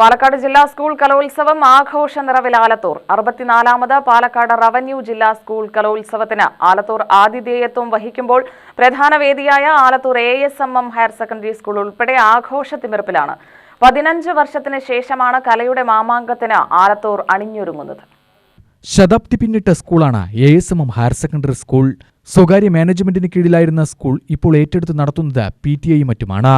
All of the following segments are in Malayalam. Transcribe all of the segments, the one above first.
പാലക്കാട് ജില്ലാ സ്കൂൾ കലോത്സവം ആഘോഷ നിറവിൽ ആലത്തൂർ. അറുപത്തിനാലാമത് പാലക്കാട് റവന്യൂ ജില്ലാ സ്കൂൾ കലോത്സവത്തിന് ആലത്തൂർ ആതിഥേയത്വം വഹിക്കുമ്പോൾ പ്രധാന വേദിയായ Alathur A S M M higher secondary school ഉൾപ്പെടെ ആഘോഷ തിമിർപ്പിലാണ്. പതിനഞ്ച് വർഷത്തിന് ശേഷമാണ് കലയുടെ മാമാങ്കത്തിന് ആലത്തൂർ അണിഞ്ഞൊരുങ്ങുന്നത്. ശതാബ്ദി പിന്നിട്ട സ്കൂളാണ് A S M M higher secondary school. സ്വകാര്യ മാനേജ്മെന്റിന് കീഴിലായിരുന്ന സ്കൂൾ ഇപ്പോൾ ഏറ്റെടുത്ത് നടത്തുന്നത് പി ടി ഐ മറ്റുമാണ്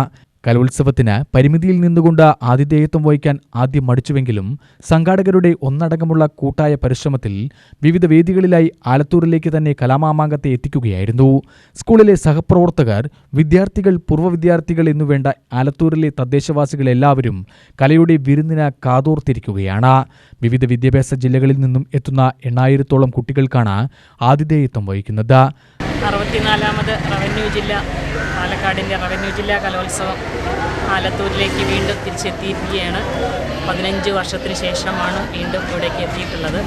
കലോത്സവത്തിന് പരിമിതിയിൽ നിന്നുകൊണ്ട് ആതിഥേയത്വം വഹിക്കാൻ ആദ്യം മടിച്ചുവെങ്കിലും സംഘാടകരുടെ ഒന്നടങ്കമുള്ള കൂട്ടായ പരിശ്രമത്തിൽ വിവിധ വേദികളിലായി ആലത്തൂരിലേക്ക് തന്നെ കലാമാമാങ്കത്തെ എത്തിക്കുകയായിരുന്നു. സ്കൂളിലെ സഹപ്രവർത്തകർ വിദ്യാർത്ഥികൾ പൂർവ വിദ്യാർത്ഥികൾ എന്നുവേണ്ട ആലത്തൂരിലെ തദ്ദേശവാസികൾ എല്ലാവരും കലയുടെ വിരുന്നിന് കാതോർത്തിരിക്കുകയാണ്. വിവിധ വിദ്യാഭ്യാസ ജില്ലകളിൽ നിന്നും എത്തുന്ന എണ്ണായിരത്തോളം കുട്ടികൾക്കാണ് ആതിഥേയത്വം വഹിക്കുന്നത്. അറുപത്തിനാലാമത് റവന്യൂ ജില്ല പാലക്കാടിന്റെ റവന്യൂ ജില്ലാ കലോത്സവം ആലത്തൂരിലേക്ക് വീണ്ടും തിരിച്ചെത്തിയിരിക്കുകയാണ്. പതിനഞ്ച് വർഷത്തിന് ശേഷമാണ് വീണ്ടും ഇവിടേക്ക് എത്തിയിട്ടുള്ളത്.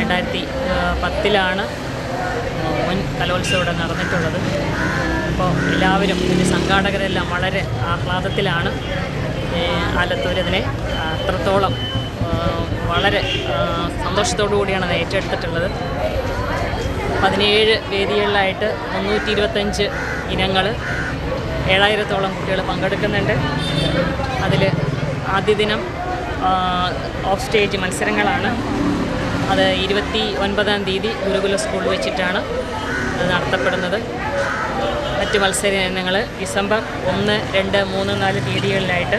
രണ്ടായിരത്തി പത്തിലാണ് മുൻ കലോത്സവം ഇവിടെ നടന്നിട്ടുള്ളത്. അപ്പോൾ എല്ലാവരും ഇതിന്റെ സംഘാടകരെല്ലാം വളരെ ആഹ്ലാദത്തിലാണ് ആലത്തൂരതിനെ അത്രത്തോളം ആ, വളരെ സന്തോഷത്തോടു കൂടിയാണ് അത് ഏറ്റെടുത്തിട്ടുള്ളത്. പതിനേഴ് വേദികളിലായിട്ട് മുന്നൂറ്റി ഇരുപത്തഞ്ച് ഇനങ്ങൾ ഏഴായിരത്തോളം കുട്ടികൾ പങ്കെടുക്കുന്നുണ്ട്. അതിൽ ആദ്യ ദിനം ഓഫ് സ്റ്റേജ് മത്സരങ്ങളാണ്. അത് ഇരുപത്തി ഒൻപതാം തീയതി ഗുരുകുല സ്കൂളിൽ വെച്ചിട്ടാണ് നടത്തപ്പെടുന്നത്. മറ്റ് മത്സര ഇനങ്ങൾ ഡിസംബർ ഒന്ന് രണ്ട് മൂന്ന് നാല് തീയതികളിലായിട്ട്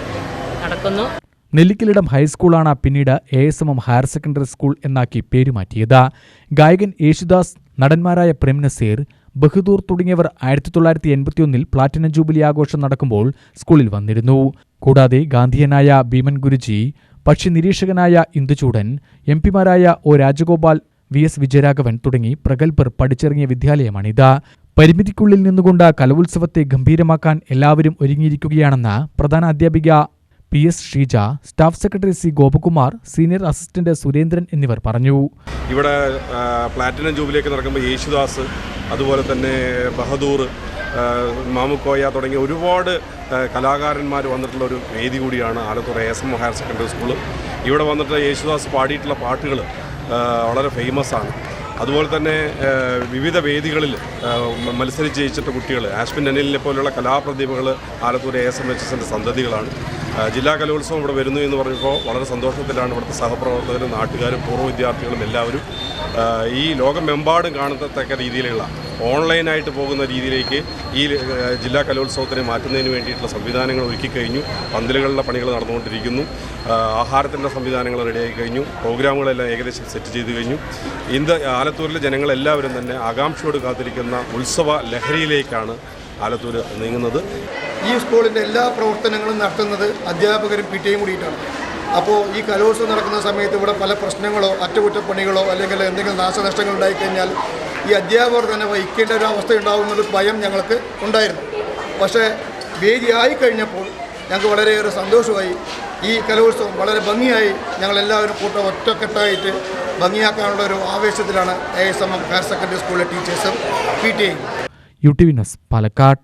നടക്കുന്നു. നെല്ലിക്കലിടം ഹൈസ്കൂളാണ് പിന്നീട് A S M M higher secondary school എന്നാക്കി പേരുമാറ്റിയത്. ഗായകൻ യേശുദാസ് നടന്മാരായ പ്രേം നസീർ ബഹദൂർ തുടങ്ങിയവർ ആയിരത്തി തൊള്ളായിരത്തി എൺപത്തിയൊന്നിൽ പ്ലാറ്റിനം ജൂബിലി ആഘോഷം നടക്കുമ്പോൾ സ്കൂളിൽ വന്നിരുന്നു. കൂടാതെ ഗാന്ധിയനായ ഭീമൻ ഗുരുജി പക്ഷി നിരീക്ഷകനായ Induchoodan M പിമാരായ O Rajagopal V S Vijayaraghavan തുടങ്ങി പ്രഗത്ഭർ പഠിച്ചിറങ്ങിയ വിദ്യാലയമാണിത്. പരിമിതിക്കുള്ളിൽ നിന്നുകൊണ്ട് കലോത്സവത്തെ ഗംഭീരമാക്കാൻ എല്ലാവരും ഒരുങ്ങിയിരിക്കുകയാണെന്ന് പ്രധാന അധ്യാപിക P S Sheeja staff secretary C Gopakumar senior assistant Surendran എന്നിവർ പറഞ്ഞു. ഇവിടെ പ്ലാറ്റിനം ജൂബിലേക്ക് നടക്കുമ്പോൾ യേശുദാസ് അതുപോലെ തന്നെ ബഹദൂർ മാമുക്കോയ തുടങ്ങിയ ഒരുപാട് കലാകാരന്മാർ വന്നിട്ടുള്ള ഒരു വേദി കൂടിയാണ് Alathur S M higher secondary school ഇവിടെ വന്നിട്ട് യേശുദാസ് പാടിയിട്ടുള്ള പാട്ടുകൾ വളരെ ഫേമസ് ആണ്. അതുപോലെ തന്നെ വിവിധ വേദികളിൽ മത്സരിച്ച് ജയിച്ചിട്ട കുട്ടികൾ ആഷ്മിൻ അനിലിനെ പോലുള്ള കലാപ്രതിഭകൾ Alathur A S M H എസിന്റെ സന്തതികളാണ്. ജില്ലാ കലോത്സവം ഇവിടെ വരുന്നു എന്ന് പറഞ്ഞപ്പോൾ വളരെ സന്തോഷത്തിലാണ് ഇവിടുത്തെ സഹപ്രവർത്തകരും നാട്ടുകാരും പൂർവ വിദ്യാർത്ഥികളും എല്ലാവരും ഈ ലോകമെമ്പാടും കാണത്തക്ക രീതിയിലുള്ള ഓൺലൈനായിട്ട് പോകുന്ന രീതിയിലേക്ക് ഈ ജില്ലാ കലോത്സവത്തിനെ മാറ്റുന്നതിന് വേണ്ടിയിട്ടുള്ള സംവിധാനങ്ങൾ ഒരുക്കി കഴിഞ്ഞു. പന്തലുകളുടെ പണികൾ നടന്നുകൊണ്ടിരിക്കുന്നു. ആഹാരത്തിന്റെ സംവിധാനങ്ങൾ റെഡിയായി കഴിഞ്ഞു. പ്രോഗ്രാമുകളെല്ലാം ഏകദേശം സെറ്റ് ചെയ്ത് കഴിഞ്ഞു. ഇന്ന് ആലത്തൂരിലെ ജനങ്ങളെല്ലാവരും തന്നെ ആകാംക്ഷയോട് കാത്തിരിക്കുന്ന ഉത്സവ ലഹരിയിലേക്കാണ് ആലത്തൂർ നീങ്ങുന്നത്. ഈ സ്കൂളിന്റെ എല്ലാ പ്രവർത്തനങ്ങളും നടത്തുന്നത് അധ്യാപകരും പി ടിയും കൂടിയിട്ടാണ്. അപ്പോൾ ഈ കലോത്സവം നടക്കുന്ന സമയത്ത് ഇവിടെ പല പ്രശ്നങ്ങളോ അറ്റകുറ്റപ്പണികളോ അല്ലെങ്കിൽ എന്തെങ്കിലും നാശനഷ്ടങ്ങൾ ഉണ്ടായിക്കഴിഞ്ഞാൽ ഈ അധ്യാപകർ തന്നെ വഹിക്കേണ്ട ഒരു അവസ്ഥ ഉണ്ടാകുന്നൊരു ഭയം ഞങ്ങൾക്ക് ഉണ്ടായിരുന്നു. പക്ഷേ വേദിയായി ആയിക്കഴിഞ്ഞപ്പോൾ ഞങ്ങൾക്ക് വളരെയേറെ സന്തോഷമായി. ഈ കലോത്സവം വളരെ ഭംഗിയായി ഞങ്ങളെല്ലാവരും കൂട്ടം ഒറ്റക്കെട്ടായിട്ട് ഭംഗിയാക്കാനുള്ള ഒരു ആവേശത്തിലാണ് A S M M higher secondary സ്കൂളിലെ ടീച്ചേഴ്സും P T U T V news Palakkad.